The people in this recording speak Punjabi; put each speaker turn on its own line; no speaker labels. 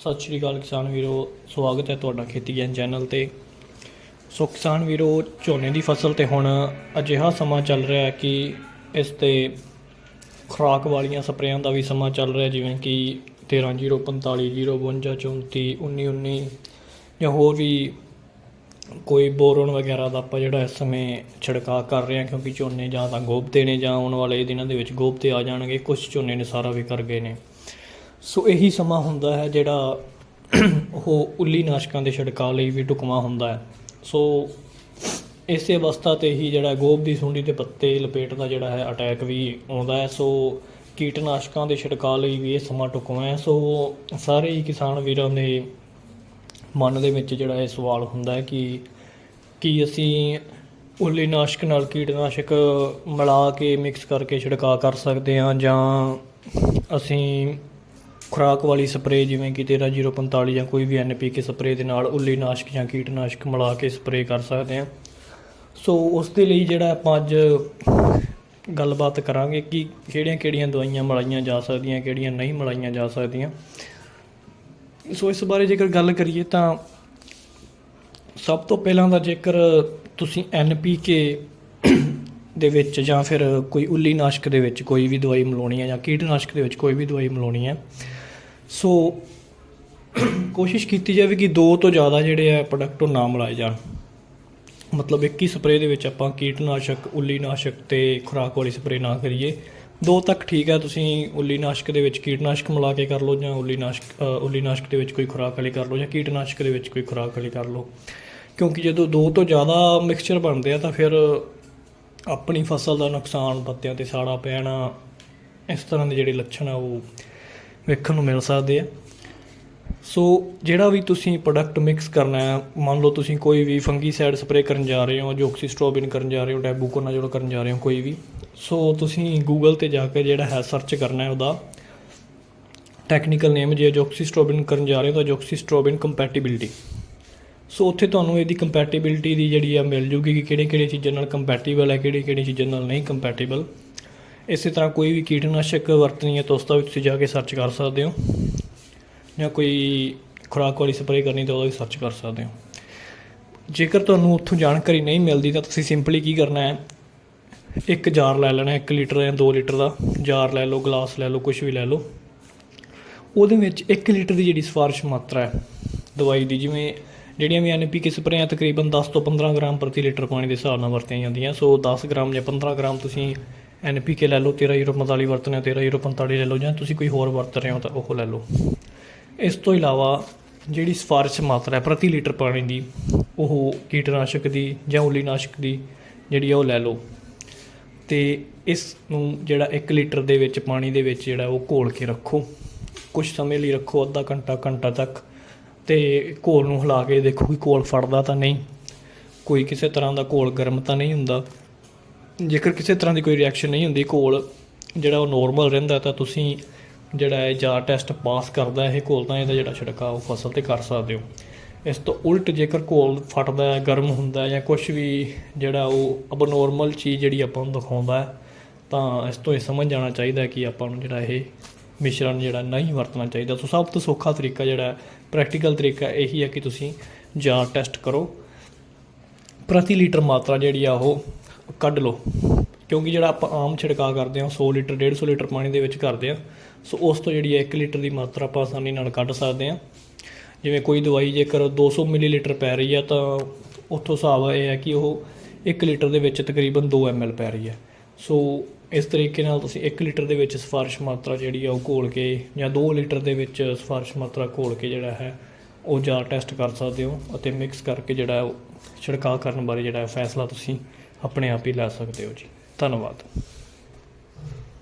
ਸਤਿ ਸ਼੍ਰੀ ਅਕਾਲ ਕਿਸਾਨ ਵੀਰੋ, ਸਵਾਗਤ ਹੈ ਤੁਹਾਡਾ ਖੇਤੀ ਗਿਆਨ ਚੈਨਲ ਤੇ। ਸੋ ਕਿਸਾਨ ਵੀਰੋ, ਝੋਨੇ ਦੀ ਫਸਲ ਤੇ ਹੁਣ ਅਜਿਹਾ ਸਮਾਂ ਚੱਲ ਰਿਹਾ ਹੈ ਕਿ ਇਸ ਤੇ ਖੁਰਾਕ ਵਾਲੀਆਂ ਸਪਰੇਆਂ ਦਾ ਵੀ ਸਮਾਂ ਚੱਲ ਰਿਹਾ, ਜਿਵੇਂ ਕਿ 13045 052 34 1919 ਜਾਂ ਹੋਰ ਵੀ ਕੋਈ ਬੋਰਨ ਵਗੈਰਾ ਦਾ ਆਪਾਂ ਜਿਹੜਾ ਇਸ ਸਮੇਂ ਛਿੜਕਾਅ ਕਰ ਰਹੇ ਹਾਂ, ਕਿਉਂਕਿ ਝੋਨੇ ਜਾਂ ਤਾਂ ਗੋਬਤੇ ਨੇ ਜਾਂ ਆਉਣ ਵਾਲੇ ਦਿਨਾਂ ਦੇ ਵਿੱਚ ਗੋਬਤੇ ਆ ਜਾਣਗੇ ਕੁਝ ਝੋਨੇ ਨੇ ਸਾਰਾ ਵੀ ਕਰ ਗਏ ਨੇ। ਸੋ ਇਹੀ ਸਮਾਂ ਹੁੰਦਾ ਹੈ ਜਿਹੜਾ ਉਹ ਉੱਲੀ ਨਾਸ਼ਕਾਂ ਦੇ ਛਿੜਕਾਅ ਲਈ ਵੀ ਢੁਕਵਾਂ ਹੁੰਦਾ ਹੈ। ਸੋ ਇਸੇ ਅਵਸਥਾ ਤੇ ਹੀ ਜਿਹੜਾ ਗੋਭ ਦੀ ਸੁੰਡੀ ਦੇ ਪੱਤੇ ਲਪੇਟ ਦਾ ਜਿਹੜਾ ਹੈ ਅਟੈਕ ਵੀ ਆਉਂਦਾ ਹੈ। ਸੋ ਕੀਟਨਾਸ਼ਕਾਂ ਦੇ ਛਿੜਕਾਅ ਲਈ ਵੀ ਇਹ ਸਮਾਂ ਢੁਕਵਾਂ ਹੈ। ਸੋ ਸਾਰੇ ਹੀ ਕਿਸਾਨ ਵੀਰਾਂ ਦੇ ਮਨ ਦੇ ਵਿੱਚ ਜਿਹੜਾ ਇਹ ਸਵਾਲ ਹੁੰਦਾ ਹੈ ਕਿ ਕੀ ਅਸੀਂ ਉੱਲੀ ਨਾਸ਼ਕ ਨਾਲ ਕੀਟਨਾਸ਼ਕ ਮਿਲਾ ਕੇ ਮਿਕਸ ਕਰਕੇ ਛਿੜਕਾਅ ਕਰ ਸਕਦੇ ਹਾਂ ਜਾਂ ਅਸੀਂ ਖੁਰਾਕ ਵਾਲੀ ਸਪਰੇਅ, ਜਿਵੇਂ ਕਿ 13045 ਜਾਂ ਕੋਈ ਵੀ ਐਨਪੀਕੇ ਸਪਰੇਅ ਦੇ ਨਾਲ ਉੱਲੀ ਨਾਸ਼ਕ ਜਾਂ ਕੀਟਨਾਸ਼ਕ ਮਿਲਾ ਕੇ ਸਪਰੇਅ ਕਰ ਸਕਦੇ ਹਾਂ। ਸੋ ਉਸ ਦੇ ਲਈ ਜਿਹੜਾ ਆਪਾਂ ਅੱਜ ਗੱਲਬਾਤ ਕਰਾਂਗੇ ਕਿ ਕਿਹੜੀਆਂ-ਕਿਹੜੀਆਂ ਦਵਾਈਆਂ ਮਿਲਾਈਆਂ ਜਾ ਸਕਦੀਆਂ, ਕਿਹੜੀਆਂ ਨਹੀਂ ਮਿਲਾਈਆਂ ਜਾ ਸਕਦੀਆਂ। ਸੋ ਇਸ ਬਾਰੇ ਜੇਕਰ ਗੱਲ ਕਰੀਏ ਤਾਂ ਸਭ ਤੋਂ ਪਹਿਲਾਂ ਦਾ ਜੇਕਰ ਤੁਸੀਂ ਐਨਪੀਕੇ ਦੇ ਵਿੱਚ ਜਾਂ ਫਿਰ ਕੋਈ ਉੱਲੀ ਨਾਸ਼ਕ ਦੇ ਵਿੱਚ ਕੋਈ ਵੀ ਦਵਾਈ ਮਿਲਾਉਣੀ ਹੈ ਜਾਂ ਕੀਟਨਾਸ਼ਕ ਦੇ ਵਿੱਚ ਕੋਈ ਵੀ ਦਵਾਈ ਮਿਲਾਉਣੀ ਹੈ ਸੋ ਕੋਸ਼ਿਸ਼ ਕੀਤੀ ਜਾਵੇ ਕਿ ਦੋ ਤੋਂ ਜ਼ਿਆਦਾ ਜਿਹੜੇ ਆ ਪ੍ਰੋਡਕਟ ਉਹ ਨਾ ਮਿਲਾਏ ਜਾਣ। ਮਤਲਬ ਇੱਕ ਹੀ ਸਪਰੇਅ ਦੇ ਵਿੱਚ ਆਪਾਂ ਕੀਟਨਾਸ਼ਕ ਉੱਲੀ ਨਾਸ਼ਕ ਤੇ ਖੁਰਾਕ ਵਾਲੀ ਸਪਰੇਅ ਨਾ ਕਰੀਏ। ਦੋ ਤੱਕ ਠੀਕ ਹੈ ਤੁਸੀਂ ਉੱਲੀ ਨਾਸ਼ਕ ਦੇ ਵਿੱਚ ਕੀਟਨਾਸ਼ਕ ਮਿਲਾ ਕੇ ਕਰ ਲਓ ਜਾਂ ਉੱਲੀ ਨਾਸ਼ਕ ਉੱਲੀ ਨਾਸ਼ਕ ਦੇ ਵਿੱਚ ਕੋਈ ਖੁਰਾਕ ਵਾਲੀ ਕਰ ਲਓ ਜਾਂ ਕੀਟਨਾਸ਼ਕ ਦੇ ਵਿੱਚ ਕੋਈ ਖੁਰਾਕ ਵਾਲੀ ਕਰ ਲਓ। ਕਿਉਂਕਿ ਜਦੋਂ ਦੋ ਤੋਂ ਜ਼ਿਆਦਾ ਮਿਕਸਚਰ ਬਣਦੇ ਆ ਤਾਂ ਫਿਰ ਆਪਣੀ ਫਸਲ ਦਾ ਨੁਕਸਾਨ, ਪੱਤਿਆਂ ਤੇ ਸਾੜਾ ਪੈਣਾ, ਇਸ ਤਰ੍ਹਾਂ ਦੇ ਜਿਹੜੇ ਲੱਛਣ ਆ ਉਹ ਵੇਖਣ ਨੂੰ ਮਿਲ ਸਕਦੇ ਆ। ਸੋ ਜਿਹੜਾ ਵੀ ਤੁਸੀਂ ਪ੍ਰੋਡਕਟ ਮਿਕਸ ਕਰਨਾ ਹੈ, ਮੰਨ ਲਓ ਤੁਸੀਂ ਕੋਈ ਵੀ ਫੰਗੀਸਾਈਡ ਸਪਰੇਅ ਕਰਨ ਜਾ ਰਹੇ ਹੋ, ਜੋਕਸੀਸਟ੍ਰੋਬਿਨ ਕਰਨ ਜਾ ਰਹੇ ਹੋ, ਡੈਬੂਕੋਨਾਜ਼ੋਲ ਕਰਨ ਜਾ ਰਹੇ ਹੋ, ਕੋਈ ਵੀ। ਸੋ ਤੁਸੀਂ ਗੂਗਲ ਤੇ ਜਾ ਕੇ ਜਿਹੜਾ ਹੈ ਸਰਚ ਕਰਨਾ ਹੈ ਉਹਦਾ। ਟੈਕਨੀਕਲ ਨੇਮ ਜੇ ਜੋਕਸੀਸਟ੍ਰੋਬਿਨ ਕਰਨ ਜਾ ਰਹੇ ਹੋ ਤਾਂ ਜੋਕਸੀਸਟ੍ਰੋਬਿਨ ਕੰਪੈਟੀਬਿਲਿਟੀ ਸੋ ਉੱਥੇ ਤੁਹਾਨੂੰ ਇਹਦੀ ਕੰਪੈਟੀਬਿਲਿਟੀ ਦੀ ਜਿਹੜੀ ਆ ਮਿਲ ਜੂਗੀ ਕਿ ਕਿਹੜੇ ਕਿਹੜੇ ਚੀਜ਼ਾਂ ਨਾਲ ਕੰਪੈਟੀਬਲ ਹੈ ਕਿਹੜੀ ਕਿਹੜੀ ਚੀਜ਼ਾਂ ਨਾਲ ਨਹੀਂ ਕੰਪੈਟੀਬਲ ਇਸੇ ਤਰ੍ਹਾਂ ਕੋਈ ਵੀ ਕੀਟਨਾਸ਼ਕ ਵਰਤਣੀ ਹੈ ਤਾਂ ਉਸ ਦਾ ਵੀ ਤੁਸੀਂ ਜਾ ਕੇ ਸਰਚ ਕਰ ਸਕਦੇ ਹੋ। ਜਾਂ ਕੋਈ ਖੁਰਾਕ ਵਾਲੀ ਸਪਰੇਅ ਕਰਨੀ ਤਾਂ ਉਹਦਾ ਵੀ ਸਰਚ ਕਰ ਸਕਦੇ ਹੋ। ਜੇਕਰ ਤੁਹਾਨੂੰ ਉੱਥੋਂ ਜਾਣਕਾਰੀ ਨਹੀਂ ਮਿਲਦੀ ਤਾਂ ਤੁਸੀਂ ਸਿੰਪਲੀ ਕੀ ਕਰਨਾ ਹੈ? ਇੱਕ ਜਾਰ ਲੈ ਲੈਣਾ 1 ਲੀਟਰ ਜਾਂ 2 ਲੀਟਰ ਦਾ ਜਾਰ ਲੈ ਲਓ ਗਲਾਸ ਲੈ ਲਓ ਕੁਝ ਵੀ ਲੈ ਲਓ। ਉਹਦੇ ਵਿੱਚ 1 ਲੀਟਰ ਦੀ ਜਿਹੜੀ ਸਿਫਾਰਿਸ਼ ਮਾਤਰਾ ਹੈ, ਦਵਾਈ ਦੀ, ਜਿਵੇਂ ਜਿਹੜੀਆਂ ਵੀ ਐਨਪੀਕੇ ਸਪਰੇਆਂ ਤਕਰੀਬਨ 10 ਤੋਂ 15 ਗ੍ਰਾਮ ਪ੍ਰਤੀ ਲੀਟਰ ਪਾਣੀ ਦੇ ਹਿਸਾਬ ਨਾਲ ਵਰਤੀਆਂ ਜਾਂਦੀਆਂ। ਸੋ 10 ਗ੍ਰਾਮ ਜਾਂ 15 ਗ੍ਰਾਮ ਤੁਸੀਂ ਐਨਪੀਕੇ ਲੈ ਲਓ 1345 ਵਰਤਣਾ 1345 ਲੈ ਲਓ, ਜਾਂ ਤੁਸੀਂ ਕੋਈ ਹੋਰ ਵਰਤ ਰਹੇ ਹੋ ਤਾਂ ਉਹ ਲੈ ਲਓ। ਇਸ ਤੋਂ ਇਲਾਵਾ ਜਿਹੜੀ ਸਿਫਾਰਿਸ਼ ਮਾਤਰਾ ਹੈ ਪ੍ਰਤੀ ਲੀਟਰ ਪਾਣੀ ਦੀ, ਉਹ ਕੀਟਨਾਸ਼ਕ ਦੀ ਜਾਂ ਉੱਲੀਨਾਸ਼ਕ ਦੀ ਜਿਹੜੀ ਆ ਉਹ ਲੈ ਲਓ। ਤੇ ਇਸ ਨੂੰ ਜਿਹੜਾ 1 ਲੀਟਰ ਦੇ ਵਿੱਚ ਪਾਣੀ ਦੇ ਵਿੱਚ ਜਿਹੜਾ ਉਹ ਘੋਲ ਕੇ ਰੱਖੋ। ਕੁਝ ਸਮੇਂ ਲਈ ਰੱਖੋ, ਅੱਧਾ ਘੰਟਾ ਘੰਟਾ ਤੱਕ। ਤੇ ਘੋਲ ਨੂੰ ਹਿਲਾ ਕੇ ਦੇਖੋ ਕਿ ਘੋਲ ਫੜਦਾ ਤਾਂ ਨਹੀਂ। ਕੋਈ ਕਿਸੇ ਤਰ੍ਹਾਂ ਦਾ ਘੋਲ ਗਰਮ ਤਾਂ ਨਹੀਂ ਹੁੰਦਾ। ਜੇਕਰ ਕਿਸੇ ਤਰ੍ਹਾਂ ਦੀ ਕੋਈ ਰਿਐਕਸ਼ਨ ਨਹੀਂ ਹੁੰਦੀ ਘੋਲ ਜਿਹੜਾ ਉਹ ਨੋਰਮਲ ਰਹਿੰਦਾ ਤਾਂ ਤੁਸੀਂ ਜਿਹੜਾ ਹੈ ਜਾਰ ਟੈਸਟ ਪਾਸ ਕਰਦਾ ਇਹ ਘੋਲ ਤਾਂ ਇਹਦਾ ਜਿਹੜਾ ਛਿੜਕਾਅ ਉਹ ਫਸਲ ਤੇ ਕਰ ਸਕਦੇ ਹੋ। ਇਸ ਤੋਂ ਉਲਟ ਜੇਕਰ ਘੋਲ ਫਟਦਾ ਹੈ, ਗਰਮ ਹੁੰਦਾ ਜਾਂ ਕੁਝ ਵੀ ਜਿਹੜਾ ਉਹ ਅਬਨੋਰਮਲ ਚੀਜ਼ ਜਿਹੜੀ ਆਪਾਂ ਨੂੰ ਦਿਖਾਉਂਦਾ ਤਾਂ ਇਸ ਤੋਂ ਇਹ ਸਮਝ ਜਾਣਾ ਚਾਹੀਦਾ ਕਿ ਆਪਾਂ ਨੂੰ ਜਿਹੜਾ ਇਹ ਮਿਸ਼ਰਣ ਜਿਹੜਾ ਨਹੀਂ ਵਰਤਣਾ ਚਾਹੀਦਾ। ਸੋ ਸਭ ਤੋਂ ਸੌਖਾ ਤਰੀਕਾ ਜਿਹੜਾ ਪ੍ਰੈਕਟੀਕਲ ਤਰੀਕਾ ਇਹੀ ਹੈ ਕਿ ਤੁਸੀਂ ਜਾਂ ਟੈਸਟ ਕਰੋ। ਪ੍ਰਤੀ ਲੀਟਰ ਮਾਤਰਾ ਜਿਹੜੀ ਆ ਉਹ ਕੱਢ ਲਓ। ਕਿਉਂਕਿ ਜਿਹੜਾ ਆਪਾਂ ਆਮ ਛਿੜਕਾਅ ਕਰਦੇ ਹਾਂ 100 ਲੀਟਰ 150 ਲੀਟਰ ਪਾਣੀ ਦੇ ਵਿੱਚ ਕਰਦੇ ਹਾਂ। ਸੋ ਉਸ ਤੋਂ ਜਿਹੜੀ ਹੈ 1 ਲੀਟਰ ਦੀ ਮਾਤਰਾ ਆਪਾਂ ਆਸਾਨੀ ਨਾਲ ਕੱਢ ਸਕਦੇ ਹਾਂ। ਜਿਵੇਂ ਕੋਈ ਦਵਾਈ ਜੇਕਰ 200 ਮਿਲੀਲੀਟਰ ਪੈ ਰਹੀ ਹੈ ਤਾਂ ਉੱਥੋਂ ਹਿਸਾਬ ਇਹ ਹੈ ਕਿ ਉਹ 1 ਲੀਟਰ ਦੇ ਵਿੱਚ ਤਕਰੀਬਨ 2 ml ਪੈ ਰਹੀ ਹੈ। ਸੋ ਇਸ ਤਰੀਕੇ ਨਾਲ ਤੁਸੀਂ 1 ਲੀਟਰ ਦੇ ਵਿੱਚ ਸਿਫਾਰਿਸ਼ ਮਾਤਰਾ ਜਿਹੜੀ ਆ, ਉਹ ਘੋਲ ਕੇ ਜਾਂ 2 ਲੀਟਰ ਦੇ ਵਿੱਚ ਸਿਫਾਰਿਸ਼ ਮਾਤਰਾ ਘੋਲ ਕੇ ਜਿਹੜਾ ਹੈ, ਉਹ ਜਾਰ ਟੈਸਟ ਕਰ ਸਕਦੇ ਹੋ ਅਤੇ ਮਿਕਸ ਕਰਕੇ ਜਿਹੜਾ ਉਹ ਛਿੜਕਾਅ ਕਰਨ ਬਾਰੇ ਜਿਹੜਾ ਫੈਸਲਾ ਤੁਸੀਂ ਆਪਣੇ ਆਪ ਹੀ ਲੈ ਸਕਦੇ ਹੋ ਜੀ। ਧੰਨਵਾਦ।